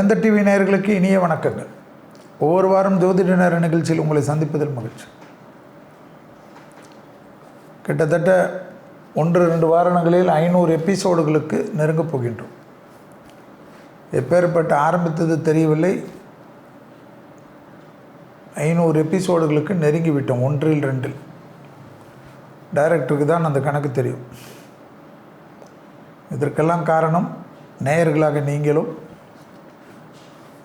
வேந்த TV நேயர்களுக்கு இனிய வணக்கங்கள். ஒவ்வொரு வாரம் ஜோதிட நேர நிகழ்ச்சியில் உங்களை சந்திப்பதில் மகிழ்ச்சி. கிட்டத்தட்ட ஒன்று ரெண்டு வாரணங்களில் ஐநூறு எபிசோடுகளுக்கு நெருங்கப் போகின்றோம். எப்பேற்பட்ட ஆரம்பித்தது தெரியவில்லை. ஐநூறு எபிசோடுகளுக்கு நெருங்கிவிட்டோம் ஒன்றில் ரெண்டில். டைரக்டருக்கு தான் அந்த கணக்கு தெரியும். இதற்கெல்லாம் காரணம் நேயர்களாக நீங்களும்.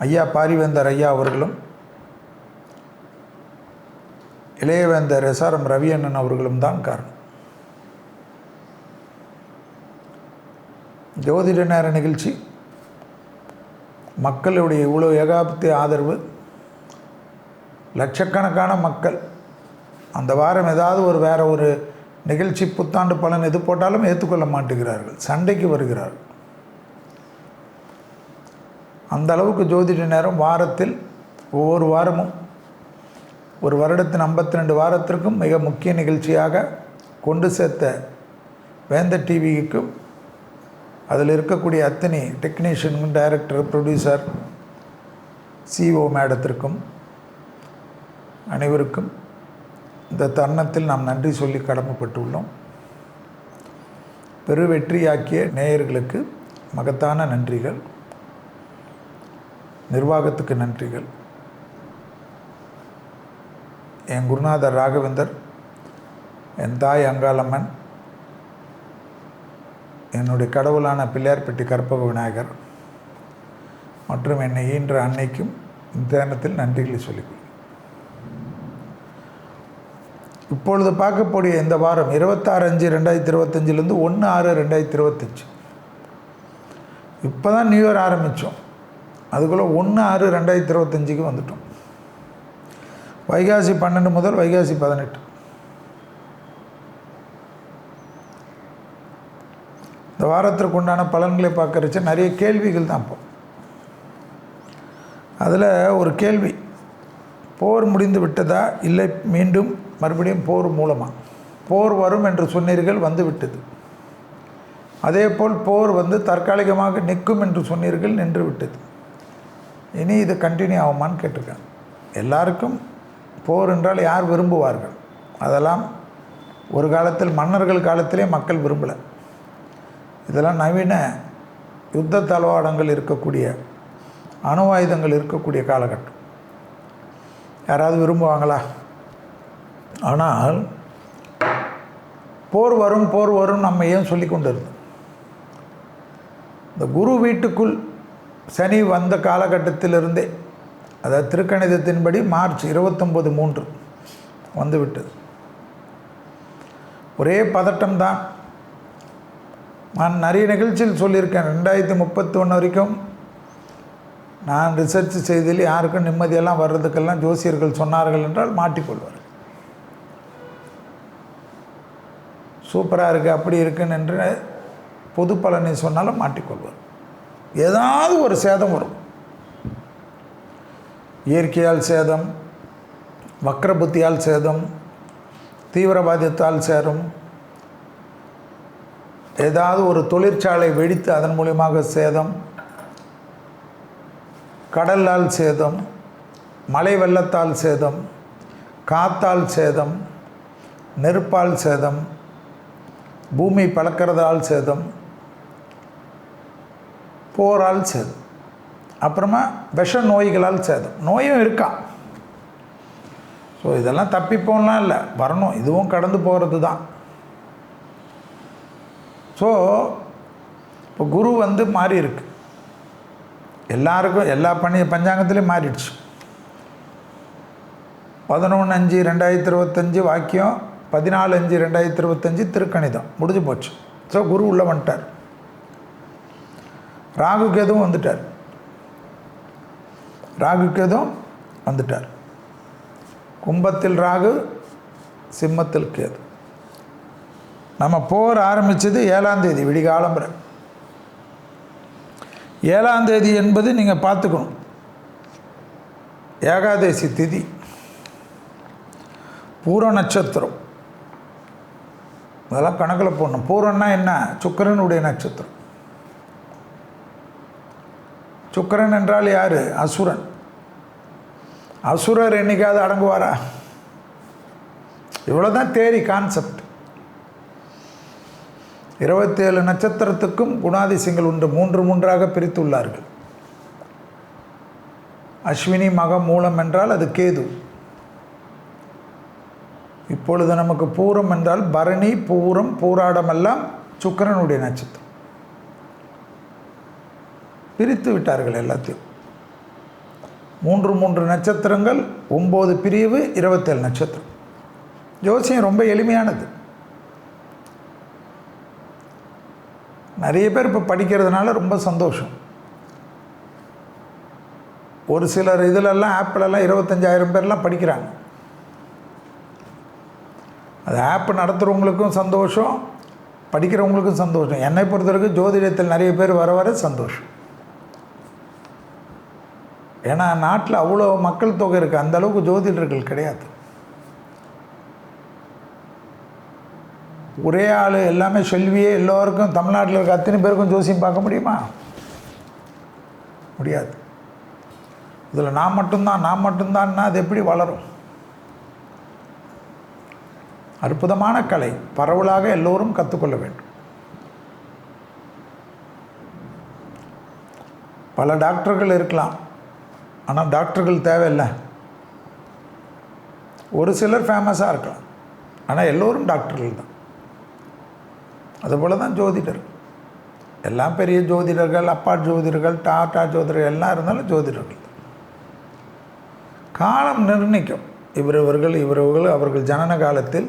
ஐயா பாரிவேந்தர் ஐயா அவர்களும் இளையவேந்தர் எஸ்ஆர்எம் ரவியண்ணன் அவர்களும் தான் காரணம். ஜோதிட நேர நிகழ்ச்சி மக்களுடைய இவ்வளோ ஏகாபத்திய ஆதரவு லட்சக்கணக்கான மக்கள் அந்த வாரம் ஏதாவது ஒரு வேற ஒரு நிகழ்ச்சி புத்தாண்டு பலன் எது போட்டாலும் ஏற்றுக்கொள்ள மாட்டேங்கிறார்கள் சண்டைக்கு வருகிறார்கள். அந்த அளவுக்கு ஜோதிட நேரம் வாரத்தில் ஒவ்வொரு வாரமும் ஒரு வருடத்தின் ஐம்பத்தி ரெண்டு வாரத்திற்கும் மிக முக்கிய நிகழ்ச்சியாக கொண்டு சேர்த்த வேந்த டிவிக்கும் அதில் இருக்கக்கூடிய அத்தனை டெக்னீஷியனுக்கும் டைரக்டர் ப்ரொடியூசர் சிஓ மேடத்திற்கும் அனைவருக்கும் இந்த தருணத்தில் நாம் நன்றி சொல்லி கடமைப்பட்டுள்ளோம். பெரு வெற்றியாக்கிய நேயர்களுக்கு மகத்தான நன்றிகள். நிர்வாகத்துக்கு நன்றிகள். என் குருநாதர் ராகவேந்தர் என் தாய் அங்காளம்மன் என்னுடைய கடவுளான பிள்ளையார்பட்டி கற்பக விநாயகர் மற்றும் என்னை ஈன்ற அன்னைக்கும் இந்த நேரத்தில் நன்றிகளை சொல்லிக்கொள்கிறேன் இப்பொழுது பார்க்கக்கூடிய இந்த வாரம் இருபத்தாறு அஞ்சு ரெண்டாயிரத்தி இருபத்தஞ்சிலேருந்து ஒன்று ஆறு ரெண்டாயிரத்தி இருபத்தஞ்சி. இப்போ தான் நியூ இயர் ஆரம்பித்தோம் அதுக்குள்ளே ஒன்று ஆறு ரெண்டாயிரத்தி இருபத்தஞ்சிக்கு வந்துட்டோம். வைகாசி பன்னெண்டு முதல் வைகாசி பதினெட்டு. இந்த வாரத்திற்கு உண்டான பலன்களை பார்க்கறச்சு நிறைய கேள்விகள் தான் இப்போ. அதில் ஒரு கேள்வி போர் முடிந்து விட்டதா? இல்லை மீண்டும் மறுபடியும் போர் மூலமாக போர் வரும் என்று சொன்னீர்கள் வந்து விட்டது. அதேபோல் போர் வந்து தற்காலிகமாக நிற்கும் என்று சொன்னீர்கள் நின்று விட்டது. இனி இது கண்டினியூ ஆகுமான்னு கேட்டிருக்கேன் எல்லாருக்கும் போர் என்றால் யார் விரும்புவார்கள்? அதெல்லாம் ஒரு காலத்தில் மன்னர்கள் காலத்திலே மக்கள் விரும்பலை. இதெல்லாம் நவீன யுத்த தளவாடங்கள் இருக்கக்கூடிய அணு ஆயுதங்கள் இருக்கக்கூடிய காலகட்டம். யாராவது விரும்புவாங்களா? ஆனால் போர் வரும் போர் வரும் நம்ம ஏன் சொல்லி கொண்டு இருந்தோம் இந்த குரு வீட்டுக்குள் சனி வந்த காலகட்டத்திலிருந்தே அதாவது திருக்கணிதத்தின்படி மார்ச் இருபத்தொம்பது மூன்று வந்துவிட்டது. ஒரே பதட்டம் தான் நான் நிறைய நிகழ்ச்சியில் சொல்லியிருக்கேன். ரெண்டாயிரத்தி முப்பத்தி ஒன்று வரைக்கும் நான் ரிசர்ச் செய்தில் யாருக்கும் நிம்மதியெல்லாம் வர்றதுக்கெல்லாம் ஜோசியர்கள் சொன்னார்கள் என்றால் மாட்டிக்கொள்வார் சூப்பராக இருக்குது அப்படி இருக்குன்னு என்று பொது பலனை சொன்னாலும் மாட்டிக்கொள்வார். ஏதாவது ஒரு சேதம் வரும். இயற்கையால் சேதம் வக்ர புத்தியால் சேதம் தீவிரவாதத்தால் சேரும் ஏதாவது ஒரு தொழிற்சாலை வெடித்து அதன் மூலியமாக சேதம் கடலால் சேதம் மலை வெள்ளத்தால் சேதம் காத்தால் சேதம் நெருப்பால் சேதம் பூமி பழக்கிறதால் சேதம் போரால் சேதம் அப்புறமா விஷ நோய்களால் சேதம் நோயும் இருக்கா? ஸோ இதெல்லாம் தப்பிப்போம்லாம் இல்லை. வரணும். இதுவும் கடந்து போகிறது தான். ஸோ இப்போ குரு வந்து மாறி இருக்கு. எல்லாருக்கும் எல்லா பணி பஞ்சாங்கத்துலேயும் மாறிடுச்சு. பதினொன்று அஞ்சு ரெண்டாயிரத்தி இருபத்தஞ்சி வாக்கியம் பதினாலு அஞ்சு ரெண்டாயிரத்தி இருபத்தஞ்சி திருக்கணிதம். முடிஞ்சு போச்சு. ஸோ குரு உள்ளே வந்துட்டார். ராகு கேதுவும் வந்துட்டார். ராகு கேதும் வந்துட்டார். கும்பத்தில் ராகு சிம்மத்தில் கேது. நம்ம போர் ஆரம்பித்தது ஏழாம் தேதி விடிகாலம்புரை ஏழாம் தேதி என்பது நீங்கள் பார்த்துக்கணும். ஏகாதசி திதி. பூர நட்சத்திரம். அதெல்லாம் கணக்கில் போடணும். பூரம்னா என்ன? சுக்கிரனுடைய நட்சத்திரம். சுக்கிரன் என்றால் யார்? அசுரன். அசுரர் என்னைக்காவது அடங்குவாரா? இவ்வளோதான் தேரி கான்செப்ட் இருபத்தேழு நட்சத்திரத்துக்கும் குணாதிசயங்கள் உண்டு. மூன்று மூன்றாக பிரித்துள்ளார்கள். அஸ்வினி மகம் மூலம் என்றால் அது கேது. இப்பொழுது நமக்கு பூரம் என்றால் பரணி பூரம் பூராடமெல்லாம் சுக்கரனுடைய சுக்கிரனுடைய நட்சத்திரம். பிரித்து விட்டார்கள் எல்லாத்தையும். மூன்று மூன்று நட்சத்திரங்கள் ஒம்பது பிரிவு இருபத்தேழு நட்சத்திரம். ஜோசியம் ரொம்ப எளிமையானது. நிறைய பேர் இப்போ படிக்கிறதுனால ரொம்ப சந்தோஷம். ஒரு சிலர் இதிலெல்லாம் ஆப்பிலெல்லாம் இருபத்தஞ்சாயிரம் பேர்லாம் படிக்கிறாங்க. அது ஆப் நடத்துகிறவங்களுக்கும் சந்தோஷம் படிக்கிறவங்களுக்கும் சந்தோஷம். என்னை பொறுத்தவரைக்கும் ஜோதிடத்தில் நிறைய பேர் வர வர சந்தோஷம். ஏன்னா நாட்டில் அவ்வளோ மக்கள் தொகை இருக்குது அந்தளவுக்கு ஜோதிடர்கள் கிடையாது. ஒரே ஆள் எல்லாமே செல்வியே எல்லோருக்கும் தமிழ்நாட்டில் இருக்க அத்தனை பேருக்கும் ஜோசியம் பார்க்க முடியுமா? முடியாது. இதில் நான் மட்டும்தான் நான் மட்டும்தான்னா அது எப்படி வளரும்? அற்புதமான கலை பரவலாக எல்லோரும் கற்றுக்கொள்ள வேண்டும். பல டாக்டர்கள் இருக்கலாம். ஆனால் டாக்டர்கள் தேவையில்லை. ஒரு சிலர் ஃபேமஸாக இருக்கலாம். ஆனால் எல்லோரும் டாக்டர்கள் தான். அதுபோல் தான் ஜோதிடர். எல்லாம் பெரிய ஜோதிடர்கள் அப்பா ஜோதிடர்கள் டாட்டா ஜோதிடர்கள் எல்லாம் இருந்தாலும் ஜோதிடர்கள். காலம் நிர்ணயிக்கும். இவரவர்கள் இவரவர்கள் அவர்கள் ஜனன காலத்தில்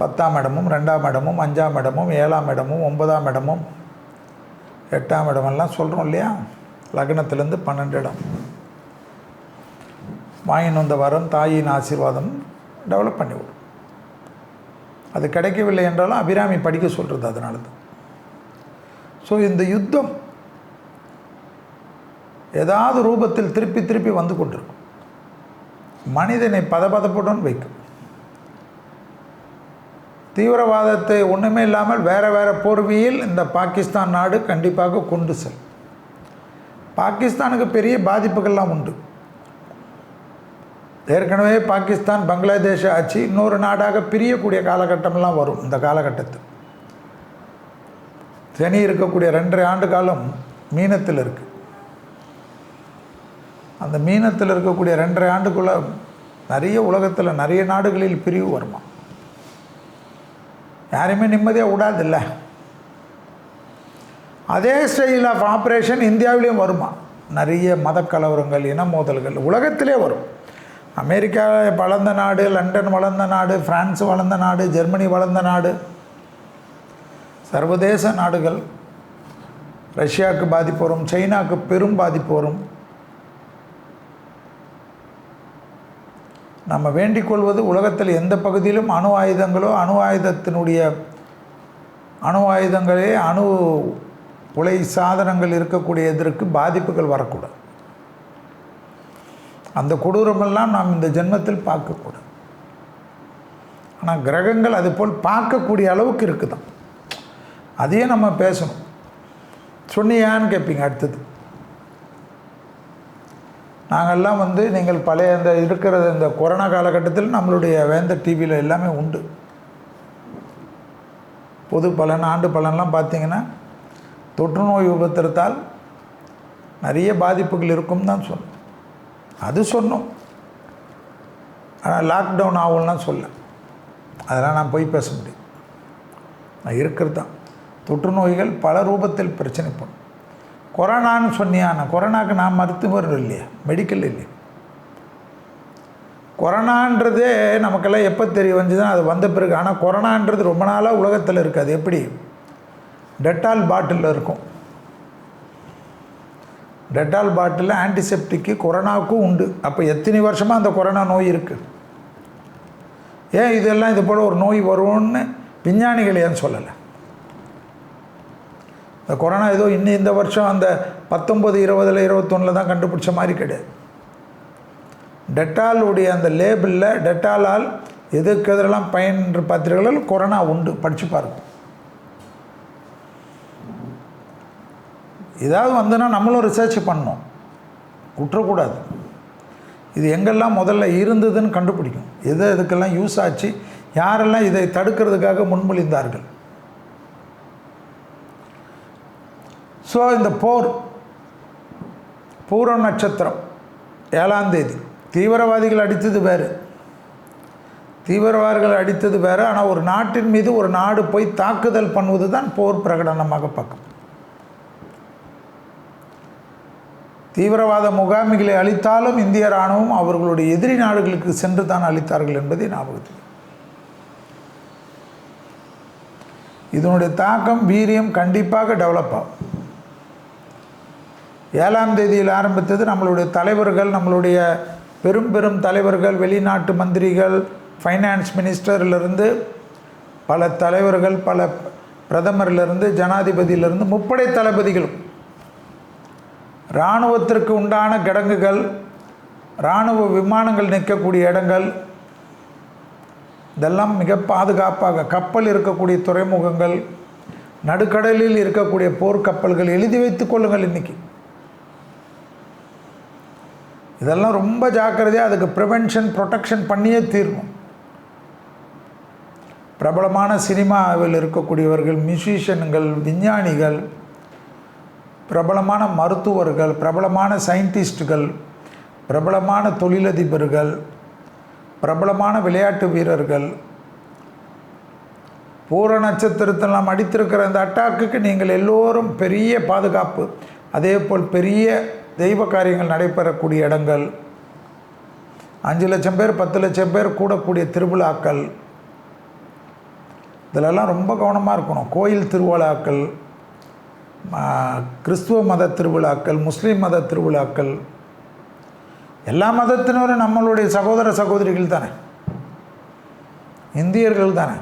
பத்தாம் இடமும் ரெண்டாம் இடமும் அஞ்சாம் இடமும் ஏழாம் இடமும் ஒன்பதாம் இடமும் எட்டாம் இடமெல்லாம் சொல்கிறோம் இல்லையா? லக்னத்திலேருந்து பன்னெண்டு இடம் வாங்கின்னு வந்த வரம் தாயின் ஆசீர்வாதம் டெவலப் பண்ணிவிடும். அது கிடைக்கவில்லை என்றாலும் அபிராமி படிக்க சொல்கிறது அதனால தான் ஸோ இந்த யுத்தம் ஏதாவது ரூபத்தில் திருப்பி திருப்பி வந்து கொண்டிருக்கும். மனிதனை பதபதப்புடன் வைக்கும். தீவிரவாதத்தை ஒன்றுமே இல்லாமல் வேறு வேறு போர்வியில் இந்த பாகிஸ்தான் நாடு கண்டிப்பாக கொண்டு செல்லும். பாகிஸ்தானுக்கு பெரிய பாதிப்புகள்லாம் உண்டு. ஏற்கனவே பாகிஸ்தான் பங்களாதேஷ் ஆட்சி இன்னொரு நாடாக பிரியக்கூடிய காலகட்டமெல்லாம் வரும் இந்த காலகட்டத்தில். சனி இருக்கக்கூடிய ரெண்டரை ஆண்டு காலம் மீனத்தில் இருக்குது அந்த மீனத்தில் இருக்கக்கூடிய ரெண்டரை ஆண்டுக்குள்ளே நிறைய உலகத்தில் நிறைய நாடுகளில் பிரிவு வருமா? யாரையுமே நிம்மதியாக விடாதில்ல. அதே ஸ்டைல் ஆஃப் ஆப்ரேஷன் இந்தியாவிலையும் வருமா? நிறைய மத கலவரங்கள் இன மோதல்கள் உலகத்திலே வரும். அமெரிக்கா வளர்ந்த நாடு லண்டன் வளர்ந்த நாடு பிரான்ஸ் வளர்ந்த நாடு ஜெர்மனி வளர்ந்த நாடு. சர்வதேச நாடுகள் ரஷ்யாவுக்கு பாதிப்பு வரும் சைனாவுக்கு பெரும் பாதிப்பு வரும். நம்ம வேண்டிக் கொள்வது உலகத்தில் எந்த பகுதியிலும் அணு ஆயுதங்களோ அணு ஆயுதத்தினுடைய அணு ஆயுதங்களே அணு புலை சாதனங்கள் இருக்கக்கூடிய இதற்கு பாதிப்புகள் வரக்கூடாது. அந்த கொடூரமெல்லாம் நாம் இந்த ஜென்மத்தில் பார்க்கக்கூடாது. ஆனால் கிரகங்கள் அதுபோல் பார்க்கக்கூடிய அளவுக்கு இருக்குதான். அதையே நம்ம பேசணும். சொன்னியான்னு கேட்பீங்க அடுத்தது. நாங்கள்லாம் வந்து நீங்கள் பழைய இந்த இருக்கிற இந்த கொரோனா காலகட்டத்தில் நம்மளுடைய வேந்த டிவியில் எல்லாமே உண்டு. பொது பலன் ஆண்டு பலன்லாம் பார்த்தீங்கன்னா தொற்று நோய் நிறைய பாதிப்புகள் இருக்கும் தான் சொன்னோம் அது சொன்னோம். ஆனால் லாக்டவுன் ஆகும்லாம் சொல்ல அதெல்லாம் நான் போய் பேச முடியும். நான் இருக்கிறது தான். தொற்று நோய்கள் பல ரூபத்தில் பிரச்சனை பண்ணும். கொரோனான்னு சொன்னியான கொரோனாக்கு நான் மருத்துவர் இல்லையா? மெடிக்கல் இல்லையா? கொரோனான்றதே நமக்கெல்லாம் எப்போ தெரிய வந்துதான் அது வந்த பிறகு. ஆனால் கொரோனான்றது ரொம்ப நாளாக உலகத்தில் இருக்குது. அது எப்படி? டெட்டால் பாட்டிலில் இருக்கும். டெட்டால் பாட்டிலில் ஆன்டிசெப்டிக்கு கொரோனாவுக்கும் உண்டு. அப்போ எத்தனை வருஷமாக அந்த கொரோனா நோய் இருக்குது ஏன் இதெல்லாம் இது போல் ஒரு நோய் வரும்னு விஞ்ஞானிகள் ஏன் சொல்லலை? இந்த கொரோனா ஏதோ இன்னும் இந்த வருஷம் அந்த பத்தொம்பது இருபதில் இருபத்தொன்னில் தான் கண்டுபிடிச்ச மாதிரி கிடையாது டெட்டாலுடைய அந்த லேபிளில் டெட்டாலால் எதுக்கு எதிரெல்லாம் பயன்று பத்திரிகைகள் கொரோனா உண்டு. படித்து பாருங்க. ஏதாவது வந்ததுன்னா நம்மளும் ரிசர்ச் பண்ணணும். விட்டுறக்கூடாது இது எங்கெல்லாம் முதல்ல இருந்ததுன்னு கண்டுபிடிக்கும் எது எதுக்கெல்லாம் யூஸ் ஆச்சு யாரெல்லாம் இதை தடுக்கிறதுக்காக முன்மொழிந்தார்கள். ஸோ இந்த போர் பூர நட்சத்திரம் ஏழாம் தேதி. தீவிரவாதிகள் அடித்தது வேறு. தீவிரவாதிகள் அடித்தது வேறு. ஆனால் ஒரு நாட்டின் மீது ஒரு நாடு போய் தாக்குதல் பண்ணுவது தான் போர் பிரகடனமாக பார்க்கும். தீவிரவாத முகாமிகளை அளித்தாலும் இந்திய இராணுவம் அவர்களுடைய எதிரி நாடுகளுக்கு சென்று தான் அளித்தார்கள் என்பதை ஞாபகத்தில் இதனுடைய தாக்கம் வீரியம் கண்டிப்பாக டெவலப் ஆகும். ஏழாம் தேதியில் ஆரம்பித்தது நம்மளுடைய தலைவர்கள் நம்மளுடைய பெரும் பெரும் தலைவர்கள் வெளிநாட்டு மந்திரிகள் ஃபைனான்ஸ் மினிஸ்டர்லேருந்து பல தலைவர்கள் பல பிரதமர்லேருந்து ஜனாதிபதியிலிருந்து முப்படை தளபதிகளும் இராணுவத்திற்கு உண்டான கிடங்குகள் இராணுவ விமானங்கள் நிற்கக்கூடிய இடங்கள் இதெல்லாம் மிக பாதுகாப்பாக கப்பல் இருக்கக்கூடிய துறைமுகங்கள் நடுக்கடலில் இருக்கக்கூடிய போர்க்கப்பல்கள் எழுதி வைத்துக் கொள்ளுங்கள் இன்றைக்கி இதெல்லாம் ரொம்ப ஜாக்கிரதையாக அதுக்கு ப்ரிவென்ஷன் ப்ரொடெக்ஷன் பண்ணியே தீர்வும் பிரபலமான சினிமாவில் இருக்கக்கூடியவர்கள் மியூசிஷியன்கள் விஞ்ஞானிகள் பிரபலமான மருத்துவர்கள் பிரபலமான சயின்டிஸ்டுகள் பிரபலமான தொழிலதிபர்கள் பிரபலமான விளையாட்டு வீரர்கள் பூர நட்சத்திரத்தில் நாம் அடித்திருக்கிற இந்த அட்டாக்குக்கு நீங்கள் எல்லோரும் பெரிய பாதுகாப்பு அதே போல் பெரிய தெய்வ காரியங்கள் நடைபெறக்கூடிய இடங்கள். அஞ்சு லட்சம் பேர் பத்து லட்சம் பேர் கூடக்கூடிய திருவிழாக்கள். இதிலெல்லாம் ரொம்ப கவனமாக இருக்கணும். கோயில் திருவிழாக்கள் கிறிஸ்துவ மத திருவிழாக்கள் முஸ்லீம் மத திருவிழாக்கள் எல்லா மதத்தினரும் நம்மளுடைய சகோதர சகோதரிகள் தானே? இந்தியர்கள் தானே?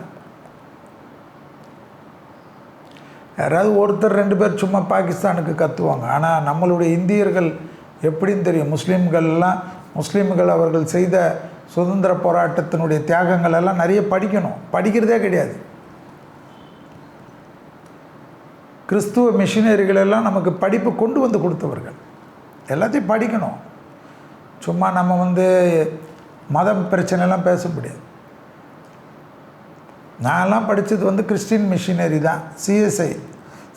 யாராவது ஒருத்தர் ரெண்டு பேர் சும்மா பாகிஸ்தானுக்கு கத்துவாங்க. ஆனால் நம்மளுடைய இந்தியர்கள் எப்படின்னு தெரியும்? முஸ்லீம்கள்லாம் முஸ்லீம்கள் அவர்கள் செய்த சுதந்திர போராட்டத்தினுடைய தியாகங்கள் எல்லாம் நிறைய படிக்கணும். படிக்கிறதே கிடையாது. கிறிஸ்துவ மிஷினரிகள் எல்லாம் நமக்கு படிப்பு கொண்டு வந்து கொடுத்தவர்கள். எல்லாத்தையும் படிக்கணும். சும்மா நம்ம வந்து மதம் பிரச்சனைலாம் பேச முடியாது. நான்லாம் படித்தது வந்து கிறிஸ்டின் மிஷினரி தான் சிஎஸ்ஐ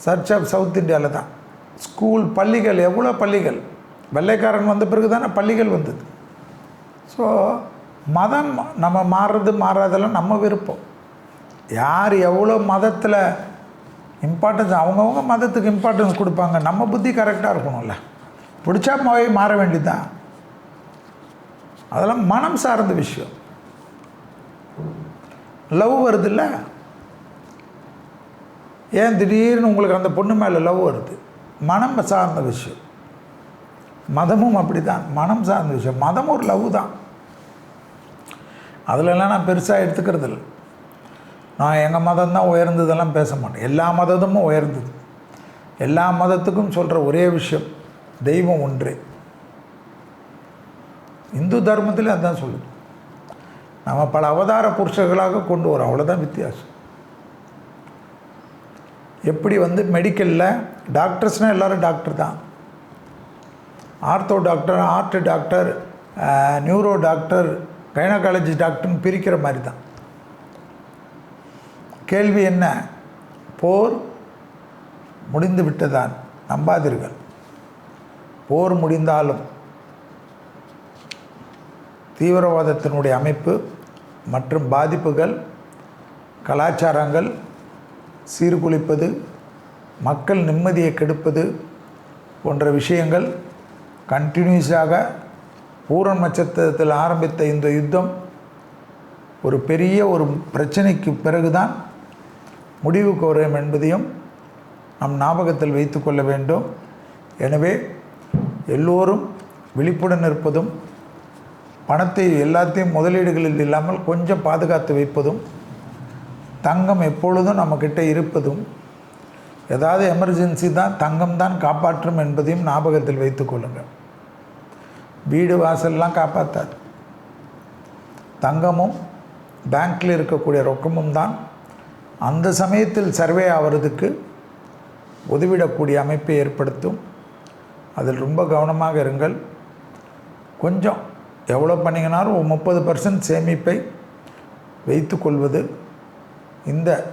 சர்ச் ஆஃப் சவுத் இந்தியாவில் தான். ஸ்கூல் பள்ளிகள் எவ்வளோ பள்ளிகள்? வெள்ளைக்காரன் வந்த பிறகு தானே பள்ளிகள் வந்தது. ஸோ மதம் நம்ம மாறுறது மாறாதெல்லாம் நம்ம விருப்பம். யார் எவ்வளோ மதத்தில் இம்பார்ட்டன்ஸ் அவங்கவுங்க மதத்துக்கு இம்பார்ட்டன்ஸ் கொடுப்பாங்க. நம்ம புத்தி கரெக்டாக இருக்கணும்ல. பிடிச்சா போய் மாற வேண்டியதுதான். அதெல்லாம் மனம் சார்ந்த விஷயம். லவ் வருதுல்ல ஏன் திடீர்னு உங்களுக்கு அந்த பொண்ணு மேலே லவ் வருது? மனம் சார்ந்த விஷயம். மதமும் அப்படி தான் மனம் சார்ந்த விஷயம். மதம் ஒரு லவ் தான். அதிலெல்லாம் நான் பெருசாக எடுத்துக்கிறது இல்லை நான் எங்கள் மதம் தான் உயர்ந்ததெல்லாம் பேச மாட்டேன். எல்லா மதமும் உயர்ந்தது. எல்லா மதத்துக்கும் சொல்கிற ஒரே விஷயம் தெய்வம் ஒன்றே. இந்து தர்மத்தில் அதுதான் சொல்லுது. நம்ம பல அவதார புருஷர்களாக கொண்டு வரோம். அவ்வளோதான் வித்தியாசம். எப்படி வந்து மெடிக்கலில் டாக்டர்ஸ்னால் எல்லோரும் டாக்டர் தான். Ortho doctor art doctor neuro doctor gynaecology டாக்டர்னு பிரிக்கிற மாதிரி தான். கேள்வி என்ன? போர் முடிந்து விட்டதான். நம்பாதீர்கள். போர் முடிந்தாலும் தீவிரவாதத்தினுடைய அமைப்பு மற்றும் பாதிப்புகள் கலாச்சாரங்கள் சீர்குலைப்பது மக்கள் நிம்மதியை கெடுப்பது போன்ற விஷயங்கள் கண்டினியூஸாக பூரண நட்சத்திரத்தில் ஆரம்பித்த இந்த யுத்தம் ஒரு பெரிய ஒரு பிரச்சனைக்கு பிறகுதான் முடிவுக்கு வரும் என்பதையும் நம் ஞாபகத்தில் வைத்து கொள்ள வேண்டும். எனவே எல்லோரும் விழிப்புடன் இருப்பதும் பணத்தை எல்லாத்தையும் முதலீடுகளில் இல்லாமல் கொஞ்சம் பாதுகாத்து வைப்பதும் தங்கம் எப்பொழுதும் நம்மக்கிட்ட இருப்பதும் ஏதாவது எமர்ஜென்சி தான் தங்கம் தான் காப்பாற்றும் என்பதையும் ஞாபகத்தில் வைத்து கொள்ளுங்கள். வீடு வாசல்லாம் காப்பாற்றாது தங்கமும் பேங்க்கில் இருக்கக்கூடிய ரொக்கமும் தான் அந்த சமயத்தில் சர்வே ஆகிறதுக்கு உதவிடக்கூடிய அமைப்பை ஏற்படுத்தும். அதில் ரொம்ப கவனமாக இருங்கள். கொஞ்சம் எவ்வளோ பண்ணிங்கனாலும் ஒரு முப்பது பர்சன்ட் சேமிப்பை வைத்து கொள்வது இந்த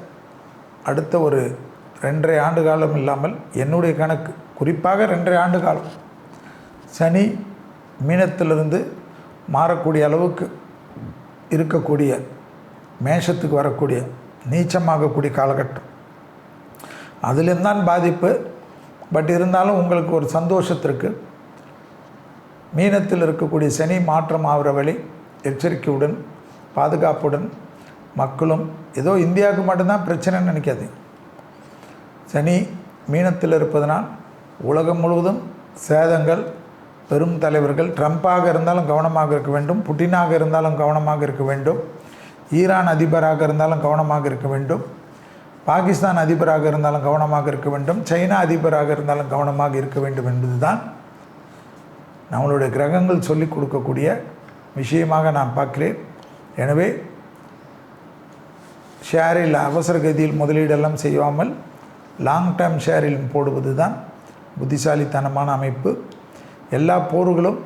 அடுத்த ஒரு ரெண்டரை ஆண்டு காலம் இல்லாமல் என்னுடைய கணக்கு. குறிப்பாக ரெண்டரை ஆண்டு காலம். சனி மீனத்திலிருந்து மாறக்கூடிய அளவுக்கு இருக்கக்கூடிய மேஷத்துக்கு வரக்கூடிய நீச்சமாகக்கூடிய காலகட்டம். அதிலும் தான் பாதிப்பு பட் இருந்தாலும் உங்களுக்கு ஒரு சந்தோஷத்திற்கு மீனத்தில் இருக்கக்கூடிய சனி மாற்றம் ஆகிற வழி எச்சரிக்கையுடன் பாதுகாப்புடன் மக்களும் ஏதோ இந்தியாவுக்கு மட்டும்தான் பிரச்சனைன்னு நினைக்காது சனி மீனத்தில் இருப்பதனால் உலகம் முழுவதும் சேதங்கள் பெரும் தலைவர்கள் ட்ரம்ப்பாக இருந்தாலும் கவனமாக இருக்க வேண்டும் புட்டினாக இருந்தாலும் கவனமாக இருக்க வேண்டும். ஈரான் அதிபராக இருந்தாலும் கவனமாக இருக்க வேண்டும். பாகிஸ்தான் அதிபராக இருந்தாலும் கவனமாக இருக்க வேண்டும். சைனா அதிபராக இருந்தாலும் கவனமாக இருக்க வேண்டும் என்பது தான் நம்மளுடைய கிரகங்கள் சொல்லிக் கொடுக்கக்கூடிய விஷயமாக நான் பார்க்கிறேன். எனவே ஷேரில் அவசர கதியில் முதலீடெல்லாம் செய்யாமல் லாங் டேர்ம் ஷேரில் போடுவது தான் புத்திசாலித்தனமான அமைப்பு. எல்லா போர்களும்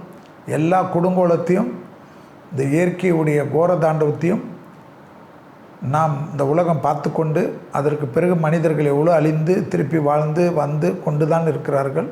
எல்லா கொடுங்கோலத்தையும் இந்த இயற்கையுடைய கோர தாண்டவத்தையும் நாம் இந்த உலகம் பார்த்து கொண்டு அதற்கு பிறகு மனிதர்கள் எவ்வளோ அழிந்து திருப்பி வாழ்ந்து வந்து கொண்டு தான் இருக்கிறார்கள்.